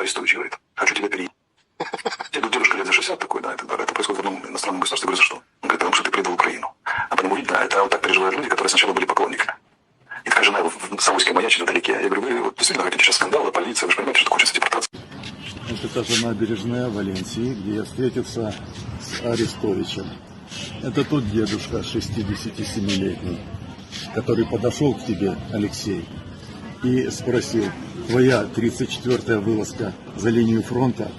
Арестович говорит, хочу тебя переехать. Дедушка лет за 60 такой, да, далее. Это происходит в одном иностранном государстве. Говорю, за что? Он говорит, потому что ты предал Украину. А по нему видно, это вот так переживают люди, которые сначала были поклонниками. И такая жена в Савойске маячит вдалеке. Я говорю, вы вот действительно хотите сейчас скандалы, полиция, вы же понимаете, что хочется депортации. Вот это же набережная Валенсии, где я встретился с Арестовичем. Это тот дедушка 67-летний, который подошел к тебе, Алексей, и спросил, твоя 34-я вылазка за линию фронта,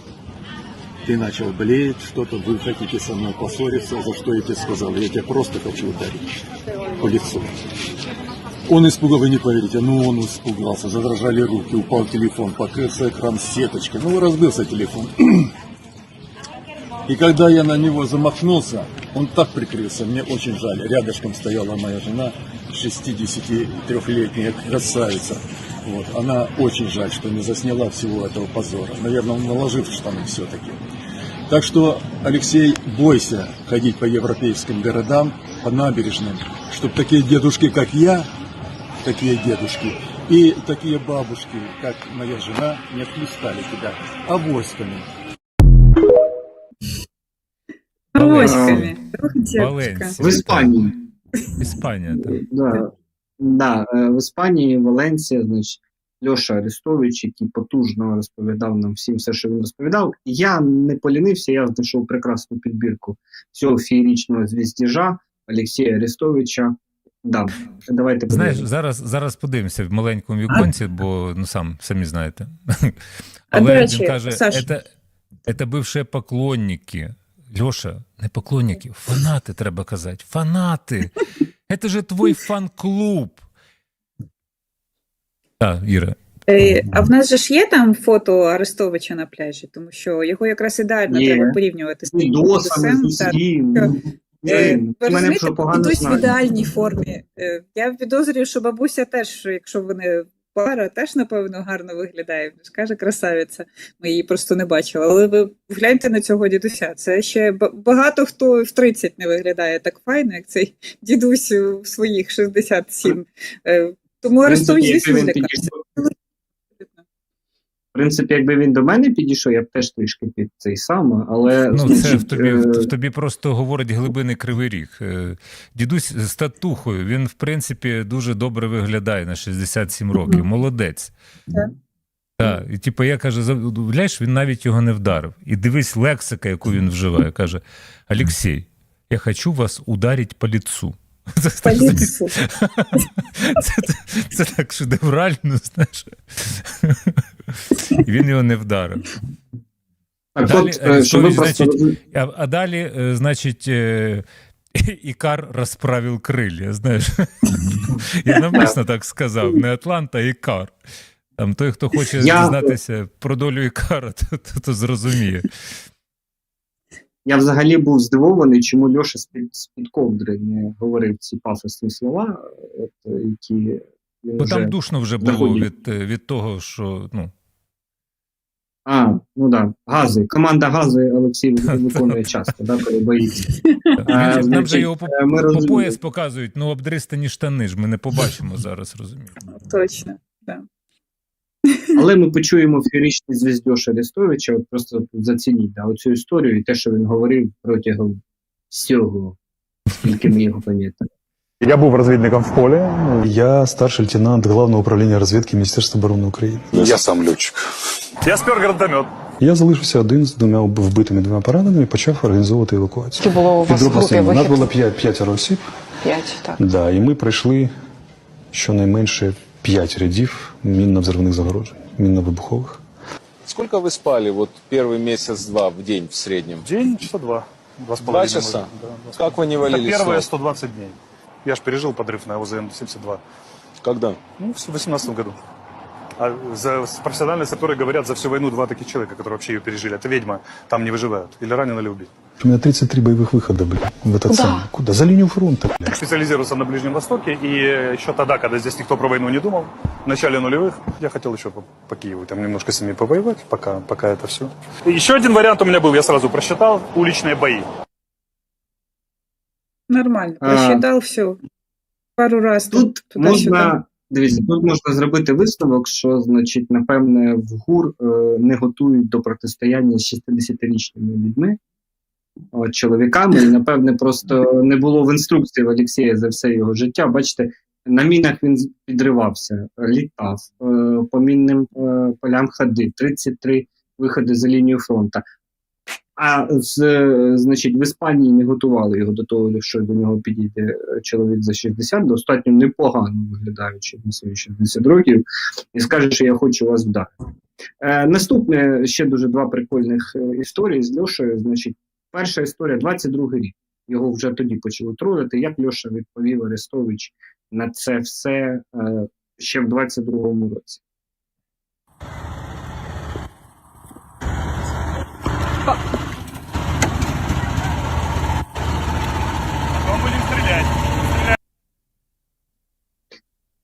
ты начал блеять, что-то вы хотите со мной поссориться, за что я тебе сказал, я тебя просто хочу ударить по лицу. Он испугал, вы не поверите, ну он испугался, задрожали руки, упал телефон, покрылся экран сеточкой, ну разбился телефон. И когда я на него замахнулся, он так прикрылся, мне очень жаль. Рядышком стояла моя жена, 63-летняя красавица. Вот. Она очень жаль, что не засняла всего этого позора. Наверное, он наложил в штаны все-таки. Так что, Алексей, бойся ходить по европейским городам, по набережным, чтобы такие дедушки, как я, такие дедушки, и такие бабушки, как моя жена, не отхлестали тебя авоськами. Авоськами. Ох, дедушка. Валенсія. В Іспанії. Іспанія, так. Да. Да, е, в Іспанії, Валенсія, значить, Льоша Арестович, який потужно розповідав нам всім все, що він розповідав. Я не полінився, я знайшов прекрасну підбірку цього феєрічного звіздіжа Олексія Арестовича. Да, давайте Знаєш, подивимось. зараз, зараз подивимося в маленькому віконці, бо ну сам самі знаєте. Але речі, він каже, це, це бивші поклонники. Льоша, не поклонники, фанати треба казати. Фанати. Це же твій фан-клуб. А, Іра. Е, А в нас же ж є там фото Арестовича на пляжі, тому що його якраз ідеально Є. треба порівнювати з тим досами, з усім. Е, Ви розумієте, в ідеальній формі. Е, Я підозрюю, що бабуся теж, якщо вони пара, теж, напевно, гарно виглядає. Каже, красавиця. Ми її просто не бачили. Але ви гляньте на цього дідуся. Це ще ба- багато хто в 30 не виглядає так файно, як цей дідусь у своїх 67. Е, Тому В Арестович, В принципі, якби він до мене підійшов, я б теж трішки під цей сам, але Ну, це в тобі, е, в тобі просто говорить глибинний кривий ріг. Е, Дідусь з татухою, він, в принципі, дуже добре виглядає на 67 років. Молодець. Так. Так, і типу, я каже, уявляєш, він навіть його не вдарив. І дивись лексика, яку він вживає. Каже: Олексій, я хочу вас ударити по лицу. Це, так, це, це, це так шедеврально, знаєш. І він його не вдарив. так, Далі, от, е, щоб ви Арестович, просто. А, а далі, е, значить, е, Ікар розправив крилля, знаєш. Я навмисно так сказав, не Атланта, а Ікар. Там той, хто хоче Я- дізнатися про долю Ікара, то, то, то зрозуміє. Я взагалі був здивований, чому Льоша з-під, ковдри не говорив ці пафосні слова, от, які він Бо вже... там душно вже було від, е, від того, що ну, А, ну да, гази. Команда гази Олексій виконує часто, да, коли боїться. він, же- нам же його по, е, по пояс показують, ну обдристані штани ж ми не побачимо зараз, розумієте. Точно. Але ми почуємо феєричний звіздьош Арестовича, от просто зацініть да, оцю історію і те, що він говорив протягом всього, скільки ми його пам'ятаємо. Я був розвідником в полі. Я старший лейтенант Главного управління розвідки Міністерства оборони України. Я сам летчик. Я спер гранатомет. Я залишився один з двома вбитими двома пораненими і почав організовувати евакуацію. Скільки було у вас групі. У нас було п'ять, п'ятеро осіб, П'ять, так. да, і ми пройшли щонайменше п'ять рядів мінно-взривних загороджень, мінно-вибухових. Сколько вы спали вот первый месяц-два в день в среднем? День часа два. Два, с Два половиной, часа? может, да, два с Как вы не Это валились? с первые ног? 120 дней. Я ж пережил подрыв на ОЗМ-72. Когда? Ну, в 18 году. А за с- профессиональные саперы говорят, за всю войну два таких человека, которые вообще ее пережили. Это ведьма, там не выживают. Или ранен, или убит. У меня 33 боевых выхода были в этот Куда? самый. Куда? За линию фронта, блядь. Специализировался на Ближнем Востоке. И еще тогда, когда здесь никто про войну не думал, в начале нулевых, я хотел еще по, по Киеву там немножко с ними повоевать, пока, пока это все. Еще один вариант у меня был, я сразу просчитал, уличные бои. Нормально. А. Просчитал все. Пару раз Тут туда-сюда. можна Дивіться, тут можна зробити висновок, що, значить, напевне, в ГУР е, не готують до протистояння з 60-річними людьми, чоловіками, і, напевне, просто не було в інструкції в Олексія за все його життя. Бачите, на мінах він підривався, літав, е, по мінним е, полям ходив, 33 виходи за лінію фронту. А з, е, значить, в Іспанії не готували його до того, що до нього підійде чоловік за 60, достатньо непогано виглядаючи на свої 60 років, і скаже, що я хочу вас вдарити. Е, наступне ще дуже два прикольних історії з Льошею. Значить, перша історія 22 рік. Його вже тоді почали тролити. Як Льоша відповів Арестович на це все е, ще в 22-му році?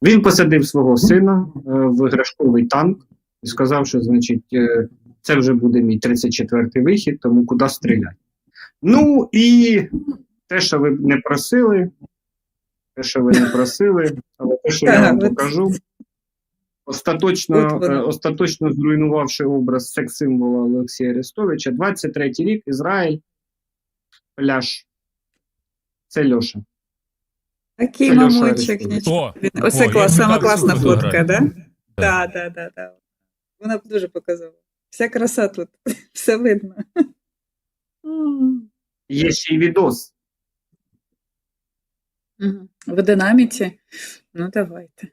Він посадив свого сина е, в іграшковий танк і сказав, що значить, е, це вже буде мій 34-й вихід, тому куди стріляти. Ну і те, що ви не просили, те, що ви не просили, але те, що я вам покажу, остаточно, е, остаточно зруйнувавши образ секс-символа Олексія Арестовича, 23-й рік, Ізраїль, пляж. Це Льоша. Такий Це мамочок. О, Оце клас, сама класна фотка, да? Так. Так, так, так. Вона дуже показова. Вся краса тут, все видно. Є ще й відос. В динаміці? Ну, давайте.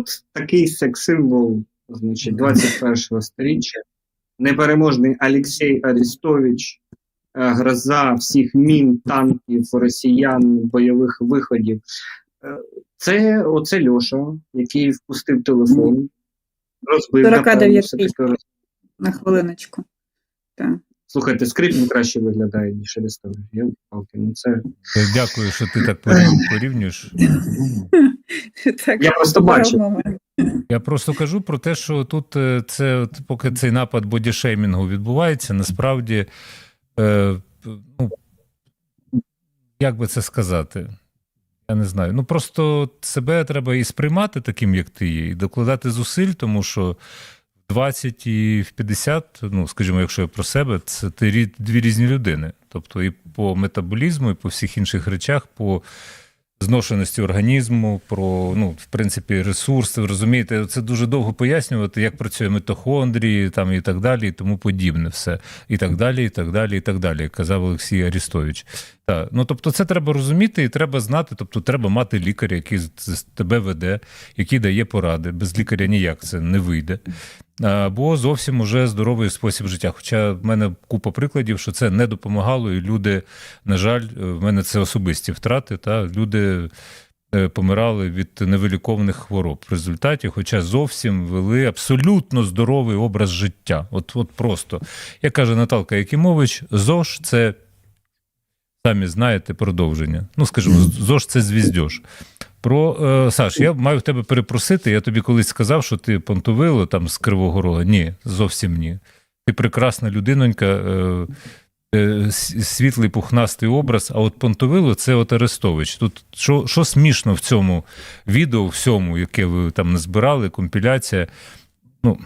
От такий секс-символ, значить, 21-го сторіччя. Непереможний Олексій Арестович, е, гроза всіх мін, танків, росіян, бойових виходів. Е, Це оце Льоша, який впустив телефон, розбив 49 напевно, На хвилиночку. Так. Слухайте, скрипін краще виглядає, ніж палки. Ну це Дякую, що ти так порівнюєш. так. Я просто бачу. Я просто кажу про те, що тут е, це, от, поки цей напад бодішеймінгу відбувається, насправді, е, ну, як би це сказати? Я не знаю. Ну просто себе треба і сприймати таким, як ти є, і докладати зусиль, тому що в 20 і в 50, ну скажімо, якщо я про себе, це ти дві різні людини. Тобто і по метаболізму, і по всіх інших речах, по зношеності організму, про ну, в принципі, ресурси. Розумієте, це дуже довго пояснювати, як працює митохондрії, там і так далі, і тому подібне все. І так далі, і так далі, і так далі, казав Олексій Арістович. Так. Ну, тобто, це треба розуміти і треба знати. Тобто, треба мати лікаря, який з тебе веде, який дає поради. Без лікаря ніяк це не вийде. Або зовсім уже здоровий спосіб життя. Хоча в мене купа прикладів, що це не допомагало, і люди, на жаль, в мене це особисті втрати. Та люди е, помирали від невилікованих хвороб в результаті, хоча зовсім вели абсолютно здоровий образ життя. От, от просто. Як каже Наталка Якимович, ЗОЖ це. Самі знаєте продовження. Ну, скажімо, ЗОЖ це звіздьош. Про е, Саш, я маю в тебе перепросити. Я тобі колись сказав, що ти понтовило там з Кривого Рога. Ні, зовсім ні. Ти прекрасна людинонька, е, е, світлий пухнастий образ. А от понтовило це от Арестович. Тут що, що смішно в цьому відео, всьому, яке ви там назбирали, компіляція. Ну,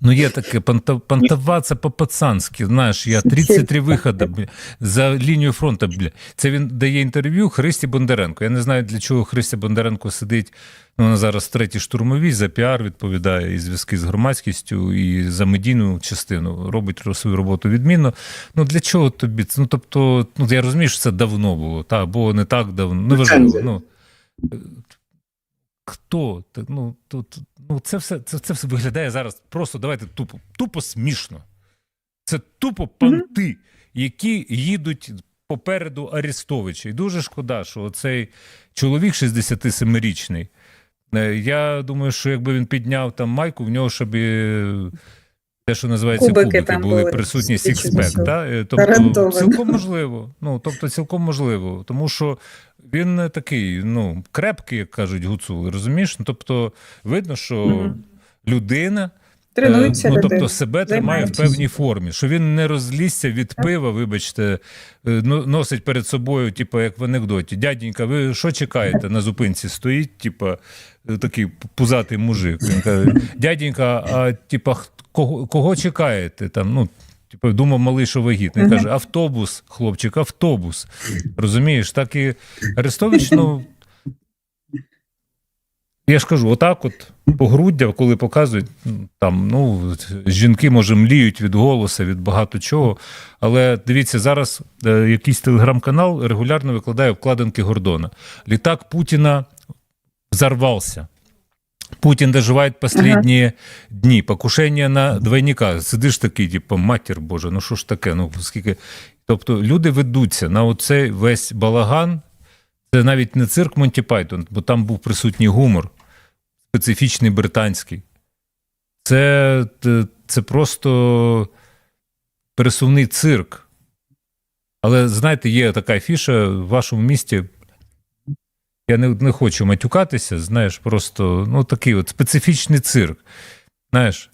Ну, є таке понтоваться по-пацанськи. Знаєш, я 33 виходи бля, за лінію фронту. Бля. Це він дає інтерв'ю Христі Бондаренко. Я не знаю, для чого Христя Бондаренко сидить. Ну, вона зараз в третій штурмовій, за піар відповідає і зв'язки з громадськістю, і за медійну частину. Робить свою роботу відмінно. Ну для чого тобі? це? Ну, тобто, ну я розумію, що це давно було, та, або не так давно. Неважливо. Ну, хто? Ну, тут, ну це, все, це, це все виглядає зараз просто, давайте тупо, тупо смішно. Це тупо понти, які їдуть попереду Арестовича. І дуже шкода, що цей чоловік 67-річний Е, Я думаю, що якби він підняв там майку, в нього щоб і те, що називається Кубики кубики, там були були, присутні сікспек. всього. Е, Тобто, цілком можливо. Ну, тобто, цілком можливо. Тому що він такий, ну, крепкий, як кажуть гуцули, розумієш? Ну, тобто, видно, що Мгм. людина. Тренується Е, ну, людина. тобто себе тримає в певній формі, що він не розлізся від пива, вибачте, е, ну, носить перед собою, типу, як в анекдоті. Дяденька, ви що чекаєте? На зупинці стоїть, типу, такий пузатий мужик. Він каже, дяденька, а типу, кого, кого чекаєте? Там, ну, Типу, думав, малий, що вагітний. Каже: автобус, хлопчик, автобус. Розумієш, так і Арестович, ну. Я ж кажу, отак, от погруддя, коли показують, ну, там, ну, жінки, може, мліють від голосу, від багато чого. Але дивіться, зараз е, якийсь телеграм-канал регулярно викладає обкладинки Гордона. Літак Путіна взорвався. Путін доживає останні дні. Покушення на двойника. Сидиш такий, типу, матір Боже, ну що ж таке? Ну, скільки... Тобто люди ведуться на оцей весь балаган. Це навіть не цирк Монті Пайтон, бо там був присутній гумор, специфічний британський. Це, це просто пересувний цирк. Але знаєте, є така фіша в вашому місті. Я не, не хочу матюкатися, знаєш, просто ну, такий от специфічний цирк. Знаєш,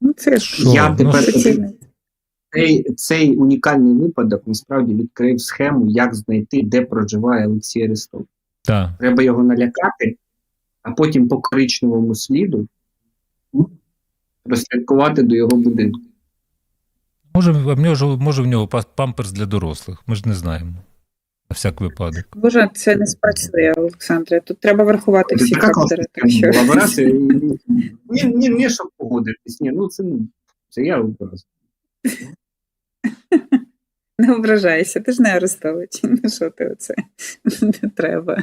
Ну, це Що? Я Ну, тепер що- офіційно. цей, цей унікальний випадок насправді відкрив схему, як знайти, де проживає Олексій Арестов. так. Треба його налякати, а потім по коричневому сліду розслідкувати до його будинку. Може, в нього, може в нього памперс для дорослих. Ми ж не знаємо. На всяк випадок. Боже, це не спрацює, Олександре. Тут треба врахувати всі класна фактори. Так що була. Ні, ні, ні, щоб погодитись. Ні, ну це, це я образ. не ображайся, ти ж не Арестович. Ну що ти оце? Не треба.